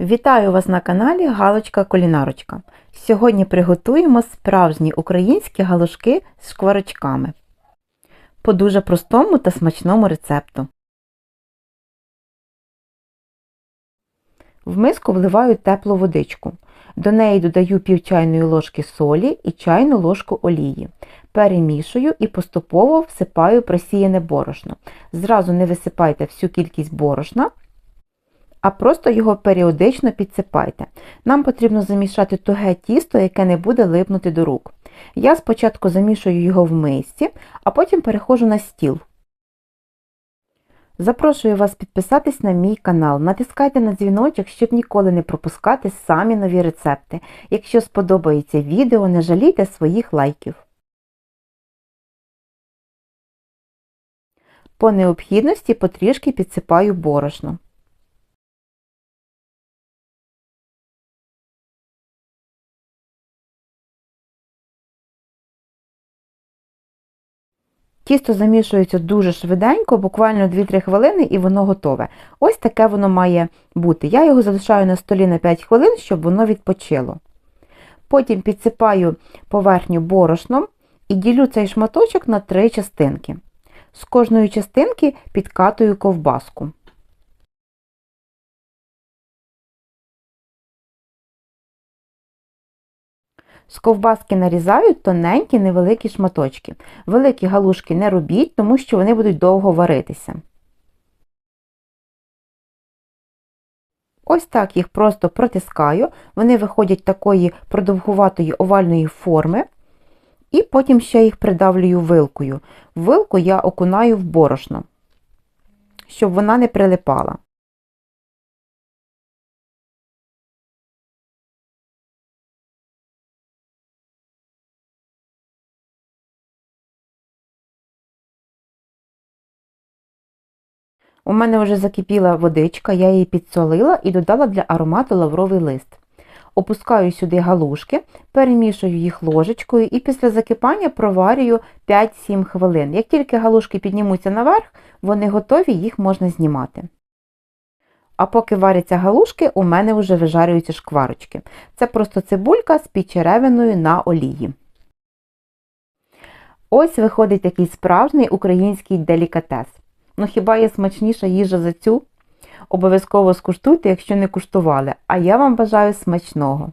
Вітаю вас на каналі Галочка Кулінарочка. Сьогодні приготуємо справжні українські галушки з шкварочками по дуже простому та смачному рецепту. В миску вливаю теплу водичку. До неї додаю пів чайної ложки солі і чайну ложку олії. Перемішую і поступово всипаю просіяне борошно. Зразу не висипайте всю кількість борошна, а просто його періодично підсипайте. Нам потрібно замішати туге тісто, яке не буде липнути до рук. Я спочатку замішую його в мисці, а потім переходжу на стіл. Запрошую вас підписатись на мій канал. Натискайте на дзвіночок, щоб ніколи не пропускати самі нові рецепти. Якщо сподобається відео, не жалійте своїх лайків. По необхідності потрішки підсипаю борошно. Тісто замішується дуже швиденько, буквально 2-3 хвилини, і воно готове. Ось таке воно має бути. Я його залишаю на столі на 5 хвилин, щоб воно відпочило. Потім підсипаю поверхню борошном і ділю цей шматочок на 3 частинки. З кожної частинки підкатую ковбаску. З ковбаски нарізаю тоненькі невеликі шматочки. Великі галушки не робіть, тому що вони будуть довго варитися. Ось так їх просто протискаю, вони виходять такої продовгуватої овальної форми, і потім ще їх придавлюю вилкою. Вилку я окунаю в борошно, щоб вона не прилипала. У мене вже закипіла водичка, я її підсолила і додала для аромату лавровий лист. Опускаю сюди галушки, перемішую їх ложечкою і після закипання проварюю 5-7 хвилин. Як тільки галушки піднімуться наверх, вони готові, їх можна знімати. А поки варяться галушки, у мене вже вижарюються шкварочки. Це просто цибулька з підчеревиною на олії. Ось виходить такий справжній український делікатес. Ну хіба є смачніша їжа за цю? Обов'язково скуштуйте, якщо не куштували, а я вам бажаю смачного!